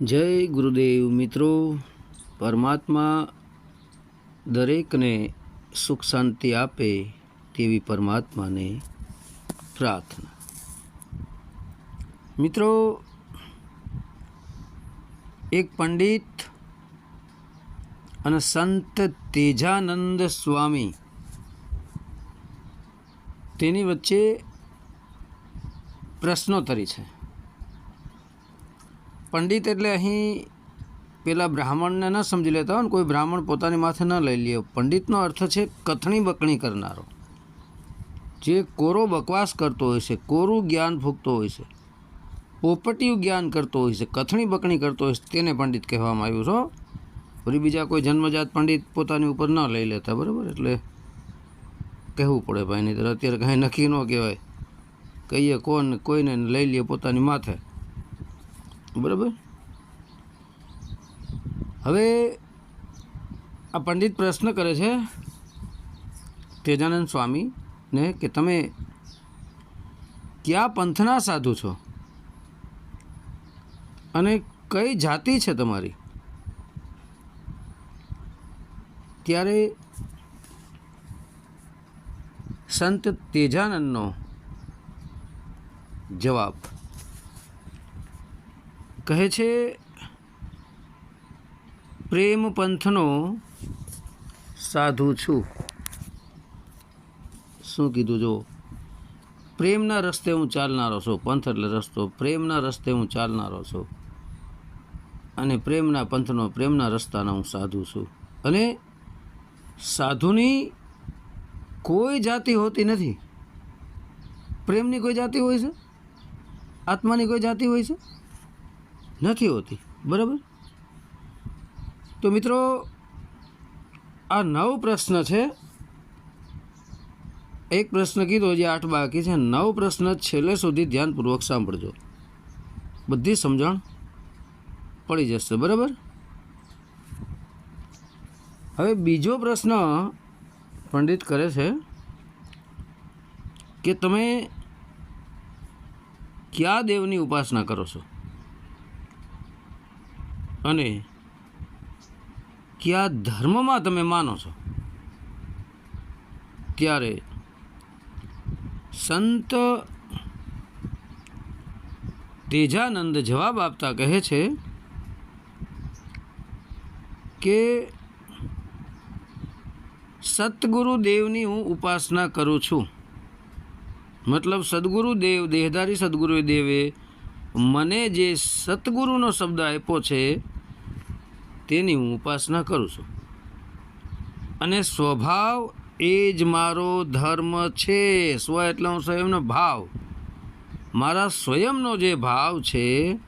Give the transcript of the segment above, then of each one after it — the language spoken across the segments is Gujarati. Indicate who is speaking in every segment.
Speaker 1: જય ગુરુદેવ મિત્રો. પરમાત્મા દરેકને સુખ શાંતિ આપે તેવી પરમાત્માને પ્રાર્થના. મિત્રો, એક પંડિત અને સંત તેજાનંદ સ્વામી તેની વચ્ચે પ્રશ્નોત્તરી છે. પંડિત એટલે અહીં પેલા બ્રાહ્મણને ન સમજી લેતા હોય ને કોઈ બ્રાહ્મણ પોતાની માથે ન લઈ લે. પંડિતનો અર્થ છે કથણી બકણી કરનારો. જે કોરો બકવાસ કરતો હોય છે, કોરું જ્ઞાન ફૂંકતો હોય છે, પોપટિયું જ્ઞાન કરતો હોય છે, કથણી બકણી કરતો હોય છે, તેને પંડિત કહેવામાં આવ્યું છો ફરી બીજા કોઈ જન્મજાત પંડિત પોતાની ઉપર ન લઈ લેતા, બરાબર? એટલે કહેવું પડે ભાઈ નહીં અત્યારે કાંઈ નક્કી ન કહેવાય. કહીએ કોણ, કોઈને લઈ લઈએ પોતાની માથે. બરાબર? હવે આ પંડિત પ્રશ્ન કરે છે તેજાનંદ સ્વામીને કે તમે કયા પંથના સાધુ છો? અને કઈ જાતિ છે તમારી? ત્યારે સંત તેજાનંદનો જવાબ કહે છે, પ્રેમ પંથનો સાધુ છું. શું કીધું જો? પ્રેમના રસ્તે હું ચાલનારો છું. પંથ એટલે રસ્તો. પ્રેમના રસ્તે હું ચાલનારો છું. અને પ્રેમના પંથનો, પ્રેમના રસ્તાનો હું સાધુ છું. અને સાધુની કોઈ જાતિ હોતી નથી. પ્રેમની કોઈ જાતિ હોય છે? આત્માની કોઈ જાતિ હોય છે? નથી હોતી. બરાબર? તો મિત્રો, આ નવ પ્રશ્ન છે. એક પ્રશ્ન કીધો જે આઠ બાકી છે. નવ પ્રશ્ન છેલ્લે સુધી ધ્યાનપૂર્વક સાંભળજો. બધી સમજણ પડી જશે. બરાબર? હવે બીજો પ્રશ્ન પંડિત કરે છે કે તમે કયા દેવની ઉપાસના કરો છો? અને કયા ધર્મમાં તમે માનો છો? ત્યારે સંત તેજાનંદ જવાબ આપતા કહે છે કે સદગુરુદેવની હું ઉપાસના કરું છું. મતલબ સદગુરુદેવ, દેહધારી સદગુરુ દેવે મને જે સદગુરુનો શબ્દ આપ્યો છે, તેની હું ઉપાસના કરું છું. અને સ્વભાવ એ જ મારો ધર્મ છે. સ્વ એટલે હું સ્વયંનો ભાવ. મારા સ્વયંનો જે ભાવ છે,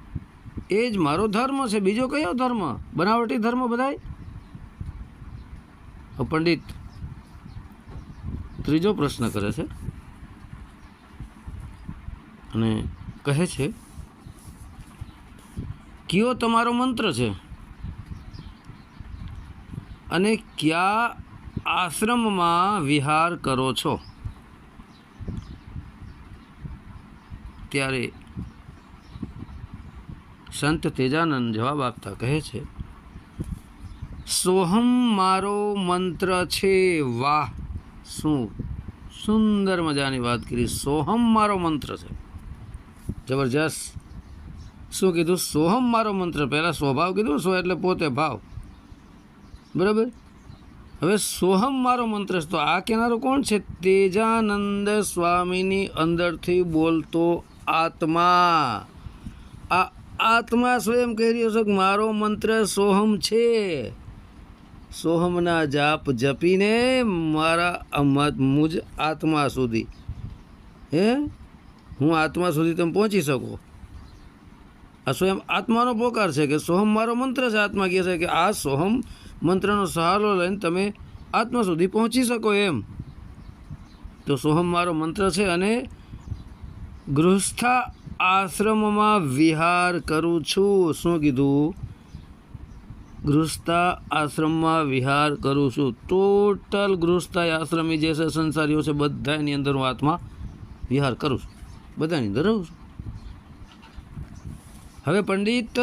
Speaker 1: એ જ મારો ધર્મ છે. બીજો કયો ધર્મ? બનાવટી ધર્મ બધાય? પંડિત ત્રીજો પ્રશ્ન કરે છે. અને કહે છે કયો તમારો મંત્ર છે? અને કયા આશ્રમમાં વિહાર કરો છો? ત્યારે સંત તેજાનંદ જવાબ આપતા કહે છે, સોહમ મારો મંત્ર છે, વાહ! શું સુંદર મજાની વાત કરી. સોહમ મારો મંત્ર છે. જબરજસ્ત. શું કીધું? સોહમ મારો મંત્ર. પહેલાં સ્વભાવ કીધું સો એટલે પોતે ભાવ. બરાબર? હવે સોહમ મારો મંત્ર છે. તો આ કહેનારો કોણ છે? તેજાનંદ સ્વામીની અંદરથી બોલતો આત્મા. આ આત્મા સ્વયં કહી રહ્યો છે કે મારો મંત્ર સોહમ છે. સોહમના જાપ જપીને મારા મુજ આત્મા સુધી. હે? હું આત્મા સુધી તમે પહોંચી શકો. આ સ્વયં આત્માનો પોકાર છે કે સોહમ મારો મંત્ર છે, આત્મા કહે છે કે આ સોહમ મંત્રનો સહારો લઈને તમે આત્મા સુધી પહોંચી શકો એમ. તો સોહમ મારો મંત્ર છે અને ગૃહસ્થા આશ્રમમાં વિહાર કરું છું. શું કીધું? ગૃહસ્થા આશ્રમમાં વિહાર કરું છું. ટોટલ ગૃહસ્થા આશ્રમી જે છે, સંસારીઓ છે, બધાની અંદર હું આત્મા વિહાર કરું છું. બધાની અંદર રહું છું. હવે પંડિત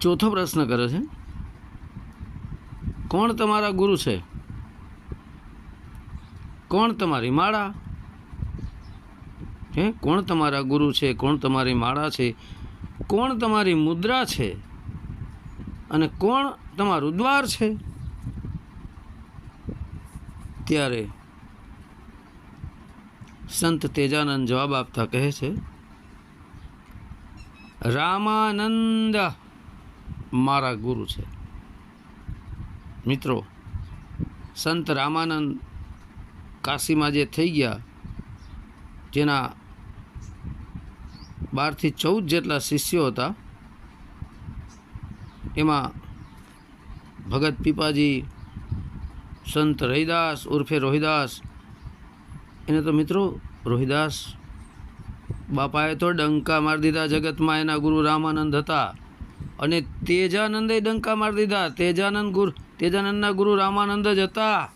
Speaker 1: ચોથો પ્રશ્ન કરે છે. કોણ તમારા ગુરુ છે? કોણ તમારી માળા? હે, કોણ તમારા ગુરુ છે? કોણ તમારી માળા છે? કોણ તમારી મુદ્રા છે? અને કોણ તમારું દ્વાર છે? ત્યારે સંત તેજાનંદ જવાબ આપતા કહે છે રામાનંદ મારા ગુરુ છે. મિત્રો, સંત રામાનંદ કાશીમાં જે થઈ ગયા, જેના બારથી ચૌદ જેટલા શિષ્યો હતા, એમાં ભગત પીપાજી, સંત રહિદાસ ઉર્ફે રોહિદાસ, એને તો મિત્રો રોહિદાસ બાપાએ તો ડંકા મારી દીધા જગતમાં એના ગુરુ રામાનંદ હતા. અને તેજાનંદે ડંકા મારી દીધા. તેજાનંદ ગુરુ, તેજાનંદના ગુરુ રામાનંદ જ હતા.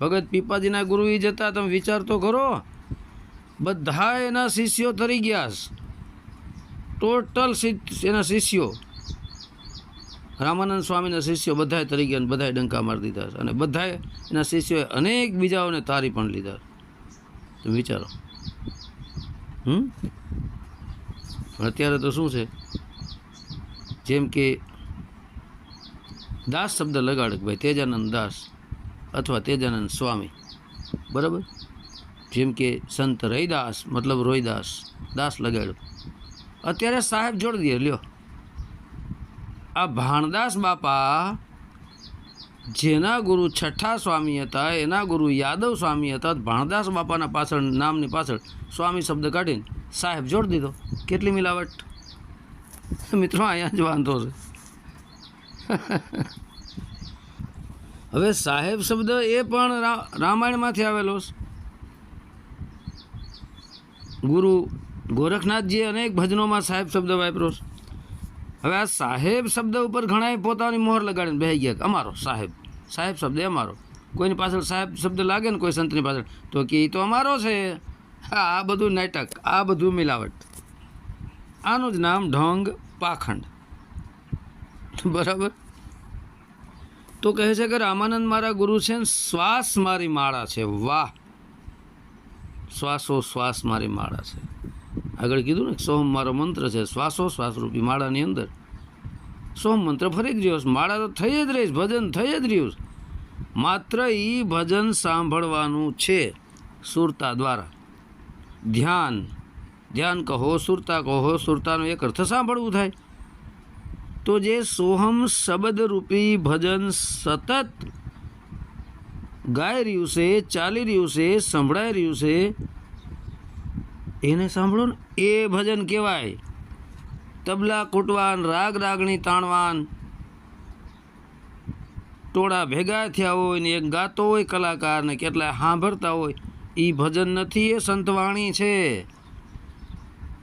Speaker 1: ભગત પીપાજીના ગુરુ એ જ હતા. તમે વિચાર તો કરો. બધા એના શિષ્યો તરી ગયા ટોટલ એના શિષ્યો. રામાનંદ સ્વામીના શિષ્યો બધાએ તરી ગયા બધાએ ડંકા મારી દીધા અને બધાએ એના શિષ્યોએ અનેક બીજાઓને તારી પણ લીધા તમે વિચારો. હમ? અત્યારે તો શું છે? જેમ કે દાસ શબ્દ લગાડે કે ભાઈ, તેજાનંદ દાસ અથવા તેજાનંદ સ્વામી. બરાબર? જેમ કે સંત રૈદાસ, મતલબ રોહિદાસ દાસ લગાડ્યો અત્યારે સાહેબ જોડી દે, લ્યો. આ ભાણદાસ બાપા જેના ગુરુ છઠ્ઠા સ્વામી હતા, એના ગુરુ યાદવ સ્વામી હતા, ભાણદાસ બાપાના પાછળ, નામની પાછળ સ્વામી શબ્દ કાઢીને સાહેબ જોડી દીધો. કેટલી મિલાવટ? મિત્રો, અહીંયા જ વાંધો છે. હવે સાહેબ શબ્દ એ પણ રામાયણમાંથી આવેલો છે. ગુરુ ગોરખનાથજીએ અનેક ભજનોમાં સાહેબ શબ્દ વાપર્યો છે. હવે આ સાહેબ શબ્દ ઉપર ઘણાએ પોતાની મોહર લગાડીને બેસી ગયા અમારો સાહેબ. સાહેબ શબ્દ અમારો. કોઈની પાછળ સાહેબ શબ્દ લાગે ને કોઈ સંતની પાછળ, તો કે એ તો અમારો છે. હા, આ બધું નાટક, આ બધું મિલાવટ. આનું જ નામ ઢોંગ પાખંડ. બરાબર? તો કહે છે કે રામાનંદ મારા ગુરુ છે ને, શ્વાસ મારી માળા છે. વાહ. શ્વાસો શ્વાસ મારી માળા છે. આગળ કીધું ને સોમ મારો મંત્ર છે, શ્વાસો શ્વાસરૂપી માળાની અંદર. સોમ મંત્ર ફરી જ રહ્યો માળા તો થઈ જ રહીશ ભજન થઈ જ રહ્યું માત્ર એ ભજન સાંભળવાનું છે સુરતા દ્વારા. ધ્યાન ધ્યાન કહો, સુરતા કહો, સુરતાનો એક અર્થ સાંભળવું થાય. તો જે સોહમ શબ્દરૂપી ભજન સતત ગાઈ રહ્યું છે, ચાલી રહ્યું છે, સંભળાઈ રહ્યું છે એને સાંભળો ને, એ ભજન કહેવાય. તબલા કૂટવાન, રાગ રાગણી તાણવાન. ટોળા ભેગા થયા હોય ને, એક ગાતો હોય કલાકારને કેટલા સાંભળતા હોય એ ભજન નથી, એ સંતવાણી છે.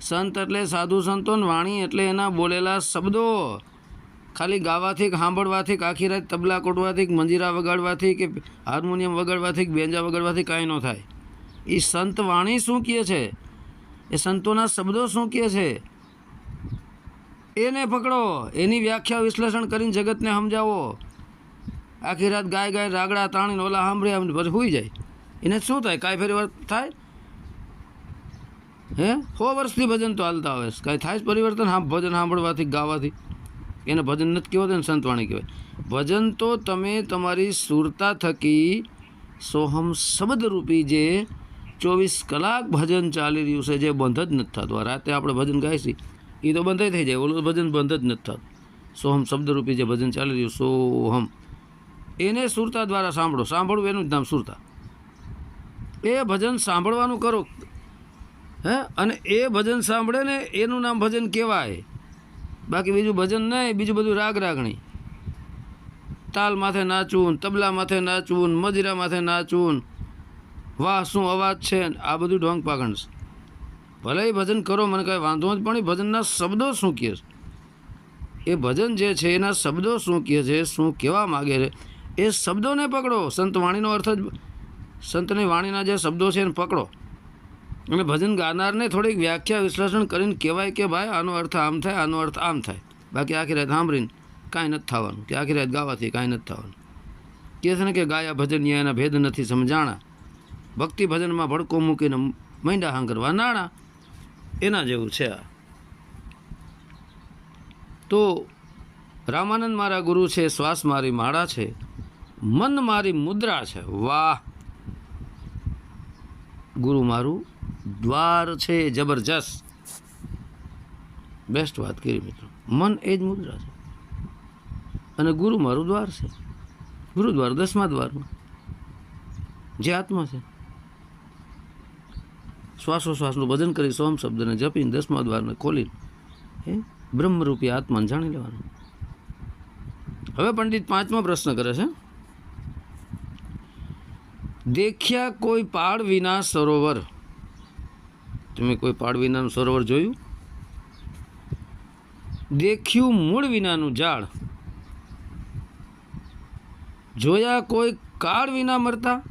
Speaker 1: સંત એટલે સાધુ સંતોને વાણી એટલે એના બોલેલા શબ્દો. ખાલી ગાવાથી સાંભળવાથી આખી રાત તબલા કોટવાથી કે મંજીરા વગાડવાથી કે હાર્મોનિયમ વગાડવાથી બેંજા વગાડવાથી કાંઈ ન થાય. એ સંત વાણી શું કહે છે? એ સંતોના શબ્દો શું કહે છે? એને પકડો. એની વ્યાખ્યા વિશ્લેષણ કરીને જગતને સમજાવો. આખી રાત ગાય ગાય રાગડા તાણીને ઓલા સાંભળ્યા પછી હોઈ જાય. એને શું થાય? કાંઈ ફરી થાય? હે? સો વર્ષથી ભજન તો હાલતા આવે છે. કાંઈ થાય જ પરિવર્તન? ભજન સાંભળવાથી, ગાવાથી. એને ભજન નથી કહેવાતું ને સંતવાણી કહેવાય. ભજન તો તમે તમારી સુરતા થકી સોહમ શબ્દરૂપી જે ચોવીસ કલાક ભજન ચાલી રહ્યું છે, જે બંધ જ નથી થતું. રાતે આપણે ભજન ગાઈશી એ તો બંધ થઈ જાય. ઓલું ભજન બંધ જ નથી થતું. સોહમ શબ્દરૂપી જે ભજન ચાલી રહ્યું, સોહમ. એને સુરતા દ્વારા સાંભળો. સાંભળવું એનું જ નામ સુરતા. એ ભજન સાંભળવાનું કરો. હે? અને એ ભજન સાંભળે ને એનું નામ ભજન કહેવાય. બાકી બીજું ભજન નહીં, બીજું બધું રાગ રાગણી. તાલ માથે નાચવું તબલા માથે નાચવું મજીરા માથે નાચવું વાહ, શું અવાજ છે? આ બધું ઢોંગ પાખંડ છે. ભલે ભજન કરો, મને કાંઈ વાંધો નથી, પણ એ ભજનના શબ્દો શું કહે છે? એ ભજન જે છે, એના શબ્દો શું કહે છે, શું કહેવા માગે છે, એ શબ્દોને પકડો. સંત વાણીનો અર્થ જ સંતની વાણીના જે શબ્દો છે એને પકડો. અને ભજન ગાનારને થોડીક વ્યાખ્યા વિશ્લેષણ કરીને કહેવાય કે ભાઈ, આનો અર્થ આમ થાય, આનો અર્થ આમ થાય. બાકી આખી રાત સાંભળીને કાંઈ નથી થવાનું. કે આખી રાત ગાવાથી કાંઈ નથી થવાનું. કહે છે ને કે ગાયા ભજન એના ભેદ નથી, સમજાણા. ભક્તિ ભજનમાં ભડકો મૂકીને મૈંડા હાંકરવા નાણા એના જેવું છે આ. તો રામાનંદ મારા ગુરુ છે, શ્વાસ મારી માળા છે, મન મારી મુદ્રા છે. વાહ! ગુરુ મારું દ્વાર છે, જબરજસ્ત. બેસ્ટ વાત કરી મિત્રો. મન એ જ મુદ્રા છે. અને ગુરુ મારું દ્વાર છે. ગુરુદ્વાર દસમા દ્વારમાં. જે આત્મા છે. શ્વાસોશ્વાસનું ભજન કરી સોમ શબ્દને જપીને દસમા દ્વારને ખોલીને, હે, બ્રહ્મરૂપી આત્માને જાણી લેવાનું. હવે પંડિત પાંચમો પ્રશ્ન કરે છે. દેખ્યા કોઈ પાડ વિના સરોવર? તમે કોઈ પાડ વિનાનું સરોવર જોયું? દેખ્યું મૂળ વિનાનું ઝાડ. જોયા કોઈ કાળ વિના મરતા?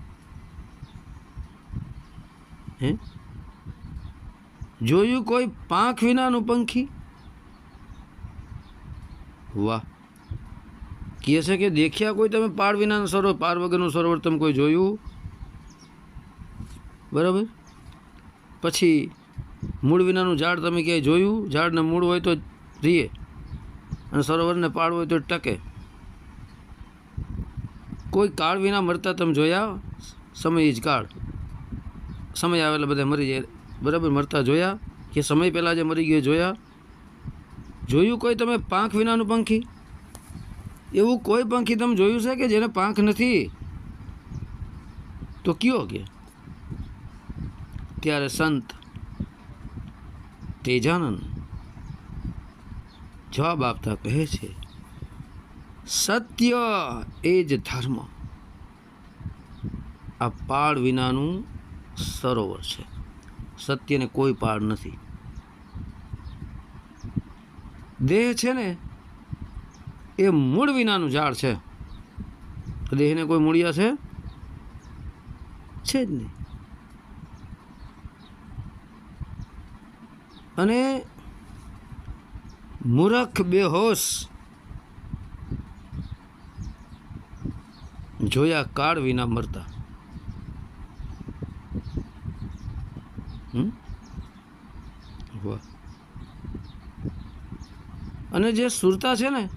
Speaker 1: હે? જોયું કોઈ પાંખ વિનાનું પંખી? વાહ. કહે છે કે દેખ્યા કોઈ તમે પાડ વિનાનું સરોવર પાર વગરનું સરોવર તમે કોઈ જોયું? બરાબર? પછી મૂળ વિનાનું ઝાડ તમે ક્યાંય જોયું? ઝાડને મૂળ હોય તો રીએ. અને સરોવરને પાડ હોય તો ટકે. કોઈ કાળ વિના મરતા તમે જોયા? સમય જ કાળ. સમય આવે એટલે બધા મરી જાય. બરાબર મરતા જોયા કે સમય પહેલાં જે મરી ગયો જોયા? જોયું કોઈ તમે પાંખ વિનાનું પંખી? એવું કોઈ પંખી તમે જોયું છે કે જેને પાંખ નથી? તો કયો કે? ત્યારે સંત તેજાનંદ જવાબ આપતા કહે છે, સત્ય એ જ ધર્મ. આ પાળ વિનાનું સરોવર છે. સત્યને કોઈ પાર નથી. દેહ છે ને, એ મૂળ વિનાનું ઝાડ છે. દેહને કોઈ મૂળિયા છે? છે જ નહીં. અને મૂરખ બેહોશ. જોયા કાળ વિના મરતા હમ? વાહ અને જે સુરતા છે ને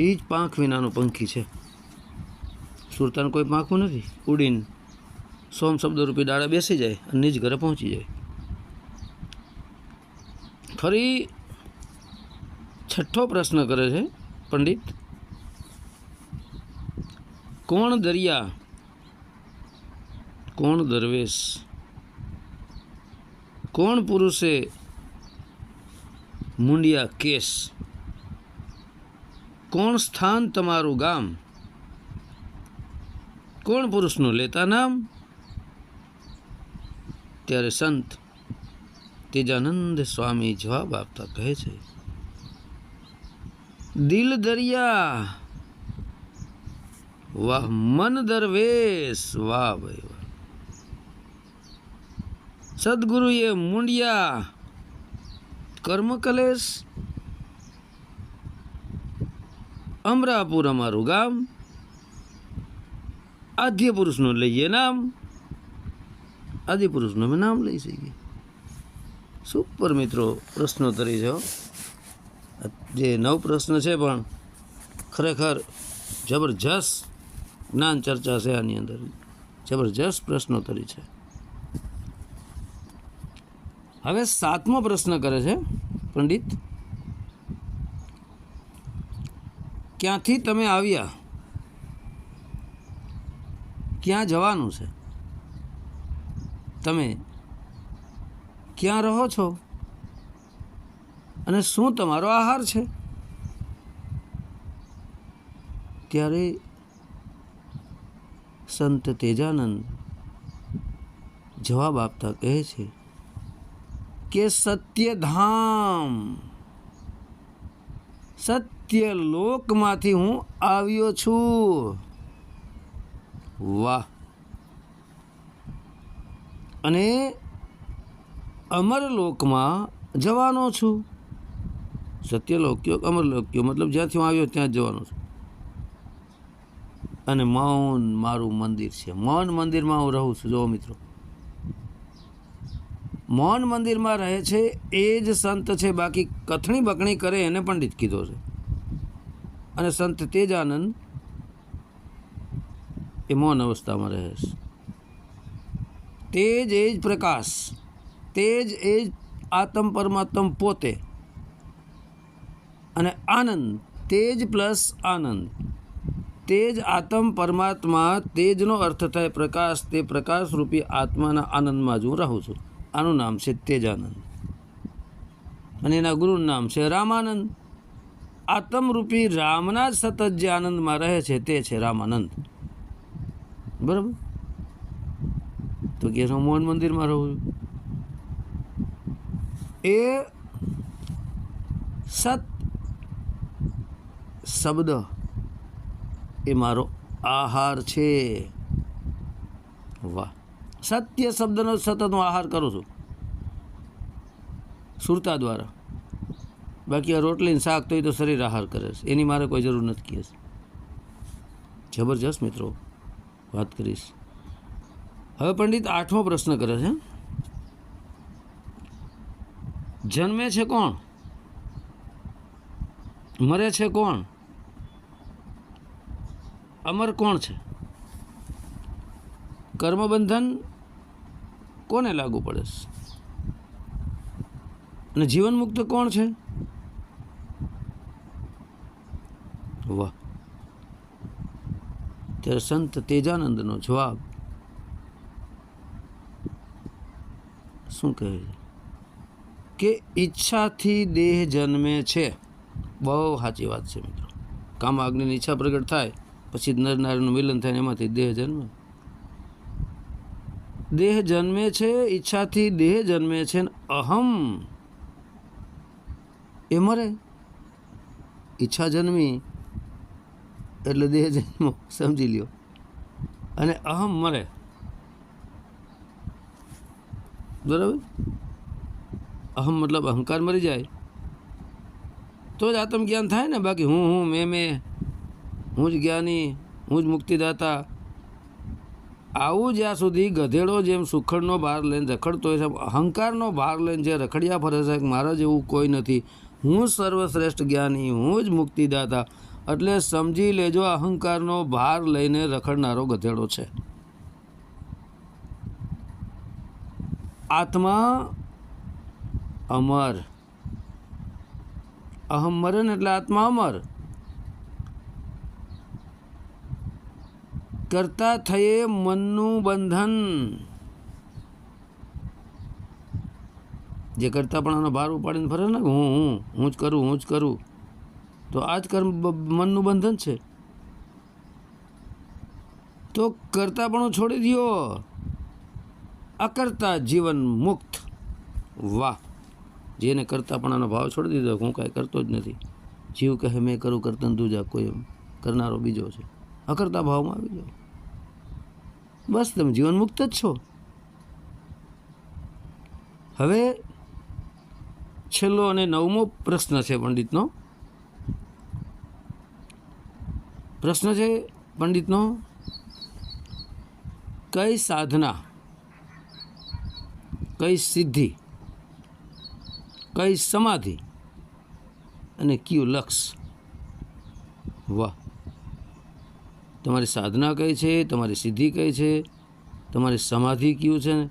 Speaker 1: એ જ પાંખ વિનાનું પંખી છે. સુરતાનું કોઈ પાંખું નથી. ઉડીને સોમ શબ્દરૂપી ડાળે બેસી જાય અને નિજ ઘરે પહોંચી જાય. ફરી છઠ્ઠો પ્રશ્ન કરે છે પંડિત. કોણ દરિયા? કોણ દરવેશ? કોણ પુરુષે મુંડિયા કેસ? કોણ સ્થાન તમારું ગામ? કોણ પુરુષનું લેતા નામ? ત્યારે સંત તેજાનંદ સ્વામી જવાબ આપતા કહે છે, દિલ દરિયા, વાહ મન દરવેશ, વાહ ભાઈ સદગુરુએ મુંડિયા. કર્મકલેશ. અમરાપુર અમારું ગામ. આદ્ય પુરુષનું લઈએ નામ. આદિ પુરુષનું અમે નામ લઈ શકીએ. સુપર મિત્રો, પ્રશ્નોત્તરી છે હો. જે નવ પ્રશ્ન છે પણ ખરેખર જબરજસ્ત જ્ઞાન ચર્ચા છે આની અંદર. જબરજસ્ત પ્રશ્નોત્તરી છે. હવે સાતમો પ્રશ્ન કરે છે, પંડિત. ક્યાંથી તમે આવ્યા? ક્યાં જવાનું છે? તમે ક્યાં રહો છો? અને શું તમારો આહાર છે? ત્યારે સંત તેજાનંદ જવાબ આપતા કહે છે કે સત્યધામ સત્ય લોકમાંથી હું આવ્યો છું વાહ અને અમરલોકમાં જવાનો છું સત્યલોક્યો અમરલોક્યો મતલબ જ્યાંથી હું આવ્યો ત્યાં જ જવાનો છું. અને મૌન મારું મંદિર છે. મૌન મંદિરમાં હું રહું છું. જો મિત્રો. મૌન મંદિરમાં રહે છે, એ જ સંત છે, બાકી કથણી બકણી કરે એને પંડિત કીધો છે. અને સંત તેજાનંદ એ મૌન અવસ્થામાં રહે છે. તેજ એ જ પ્રકાશ, તેજ એ જ આત્મ પરમાત્મ પોતે, અને આનંદ, તેજ પ્લસ આનંદ. તેજ આત્મ પરમાત્મા, તેજનો અર્થ થાય પ્રકાશ, તે પ્રકાશરૂપી આત્માના આનંદમાં જ હું રહું છું. આનું નામ છે તેજાનંદ. અને એના ગુરુનું નામ છે રામાનંદ. આત્મરૂપી રામના જ સતત જે આનંદમાં રહે છે તે છે રામાનંદ. બરાબર? તો કે હું મોહન મંદિરમાં રહું છું. એ સત શબ્દ એ મારો આહાર છે. વાહ. સત્ય શબ્દનો સતત હું આહાર કરું છું. સુરતા દ્વારા. બાકી આ રોટલી ને શાક તો એ તો શરીર આહાર કરે છે. એની મારે કોઈ જરૂર નથી કહે જબરજસ્ત મિત્રો, વાત કરીશ. હવે પંડિત આઠમો પ્રશ્ન કરે છે. જન્મે છે કોણ? મરે છે કોણ? અમર કોણ છે? કર્મબંધન કોને લાગુ પડે? અને જીવન મુક્ત કોણ છે? વાહ. ત્યારે સંત તેજાનંદનો જવાબ શું કહે છે? કે ઈચ્છાથી દેહ જન્મે છે. બહુ સાચી વાત છે મિત્રો. કામ અગ્નિની ઈચ્છા પ્રગટ થાય, પછી નર નારીનું મિલન થાય એમાંથી દેહ જન્મે. દેહ જન્મે છે, ઈચ્છાથી દેહ જન્મે છે ને અહમ. એ મરે. ઈચ્છા જન્મી, એટલે દેહ જન્મો. સમજી લ્યો. અને અહમ મરે. બરાબર? અહમ મતલબ અહંકાર મરી જાય. તો જ આત્મજ્ઞાન થાય ને બાકી. હું હું, મેં મેં. હું જ જ્ઞાની, હું જ મુક્તિદાતા. આવું જ્યાં સુધી ગધેડો જેમ સુખડનો ભાર લઈને રખડતો હોય છે અહંકારનો ભાર લઈને જે રખડ્યા ફરે છે મારા જેવું કોઈ નથી. હું સર્વશ્રેષ્ઠ જ્ઞાની, હું જ મુક્તિદાતા. એટલે સમજી લેજો, અહંકારનો ભાર લઈને રખડનારો ગધેડો છે. આત્મા અમર. અહમ મરણ એટલે આત્મા અમર. કરતા થયે મનનું બંધન. જે કરતા પણ આનો ભાર ઉપાડીને ફરે ને, હું હું હું જ કરું, હું જ કરું. તો આ જ કર્મ મનનું બંધન છે. તો કરતા પણ છોડી દો અકર્તા જીવન મુક્ત. વાહ. જેને કરતા પણ આનો ભાવ છોડી દીધો, હું કાંઈ કરતો જ નથી. જીવ કહે, મેં કરું કરતન દૂજા કોઈ એમ કરનારો બીજો છે. અકર્તા ભાવમાં આવી જાઓ બસ તમે જીવન મુક્ત જ છો. હવે છેલ્લો અને નવમો પ્રશ્ન છે પંડિતનો. પ્રશ્ન છે પંડિતનો, કઈ સાધના, કઈ સિદ્ધિ, કઈ સમાધિ અને કયું લક્ષ? વાહ. તમારી સાધના કઈ છે? તમારી સિદ્ધિ કઈ છે? તમારી સમાધિ કયું છે?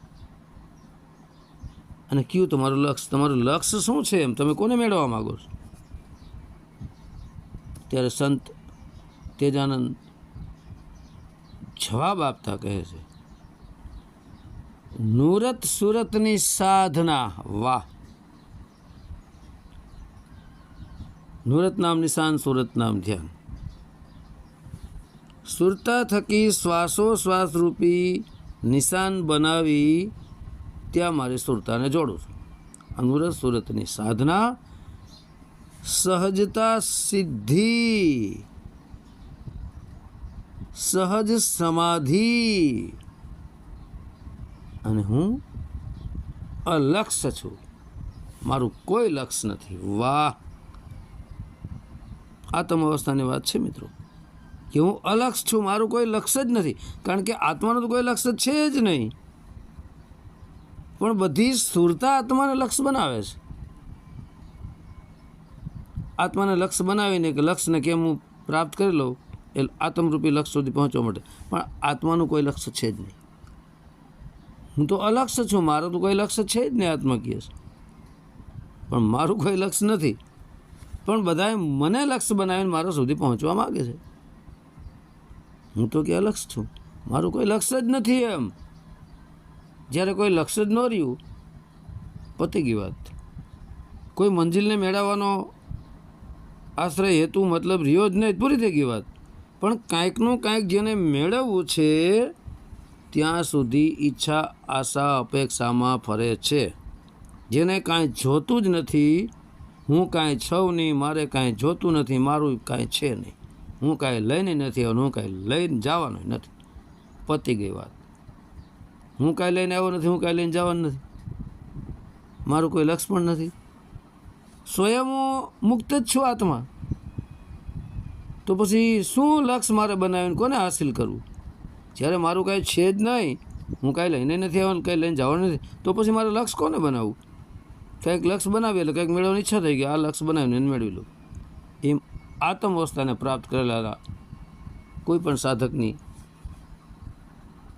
Speaker 1: અને કયું તમારું લક્ષ્ય તમારું લક્ષ્ય શું છે એમ? તમે કોને મેળવવા માગો છો? ત્યારે સંત તેજાનંદ જવાબ આપતા કહે છે, નુરત સુરતની સાધના, વાહ. નુરત નામ નિશાન, સુરત નામ ધ્યાન. સુરતા થકી શ્વાસોશ્વાસ રૂપી નિશાન બનાવી ત્યાં મારી સુરતાને જોડું છું. અનુરત સુરતની સાધના, સહજતા સિદ્ધિ, સહજ સમાધિ. અને હું અલક્ષ છું. મારું કોઈ લક્ષ નથી. વાહ! આત્મ અવસ્થાની વાત છે મિત્રો. કે હું અલક્ષ છું, મારું કોઈ લક્ષ્ય જ નથી. કારણ કે આત્માનું તો કોઈ લક્ષ્ય છે જ નહીં. પણ બધી સ્થૂળતા આત્માને લક્ષ્ય બનાવે છે. આત્માને લક્ષ્ય બનાવીને કે લક્ષ્યને કેમ હું પ્રાપ્ત કરી લઉં, એ આત્મરૂપી લક્ષ્ય સુધી પહોંચવા માટે. પણ આત્માનું કોઈ લક્ષ્ય છે જ નહીં. હું તો અલક્ષ્ય છું, મારું તો કોઈ લક્ષ્ય છે જ નહીં આત્મા કહે પણ મારું કોઈ લક્ષ્ય નથી. પણ બધાએ મને લક્ષ્ય બનાવીને મારા સુધી પહોંચવા માગે છે. હું તો કે અલક્ષ છું. મારું કોઈ લક્ષ્ય જ નથી એમ. જ્યારે કોઈ લક્ષ્ય જ ન રહ્યું પતી ગઈ વાત. કોઈ મંજિલને મેળવવાનો આશ્રય હેતુ, મતલબ રહ્યો જ નહીં, પૂરી થઈ ગઈ વાત. પણ કાંઈકનું કાંઈક જેને મેળવવું છે, ત્યાં સુધી ઈચ્છા, આશા, અપેક્ષામાં ફરે છે. જેને કાંઈ જોતું જ નથી, હું કાંઈ છઉં નહીં, મારે કાંઈ જોતું નથી, મારું કાંઈ છે નહીં. હું કાંઈ લઈને નથી આવ્યો હું કાંઈ લઈને જવાનો નથી. પતી ગઈ વાત. હું કાંઈ લઈને આવ્યો નથી, હું કાંઈ લઈને જવાનું નથી. મારું કોઈ લક્ષ પણ નથી. સ્વયં હું મુક્ત જ છું આત્મા. તો પછી શું લક્ષ મારે બનાવીને કોને હાસિલ કરવું? જ્યારે મારું કાંઈ છે જ નહીં, હું કાંઈ લઈને નથી આવવાનું, કાંઈ લઈને જવાનું નથી, તો પછી મારે લક્ષ કોને બનાવવું? કંઈક લક્ષ બનાવીએ એટલે કંઈક મેળવવાની ઈચ્છા થઈ ગઈ, આ લક્ષ બનાવીને મેળવી લઉં એમ આત્મ અવસ્થાને પ્રાપ્ત કરેલા કોઈ પણ સાધકની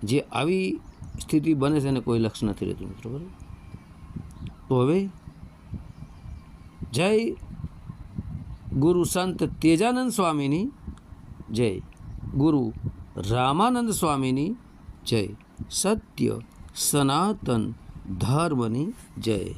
Speaker 1: જે આવી સ્થિતિ બને છે એને કોઈ લક્ષ્ય નથી રહેતું મિત્રો, બરાબર? તો હવે જય ગુરુ સંત તેજાનંદ સ્વામીની જય. ગુરુ રામાનંદ સ્વામીની જય. સત્ય સનાતન ધર્મની જય.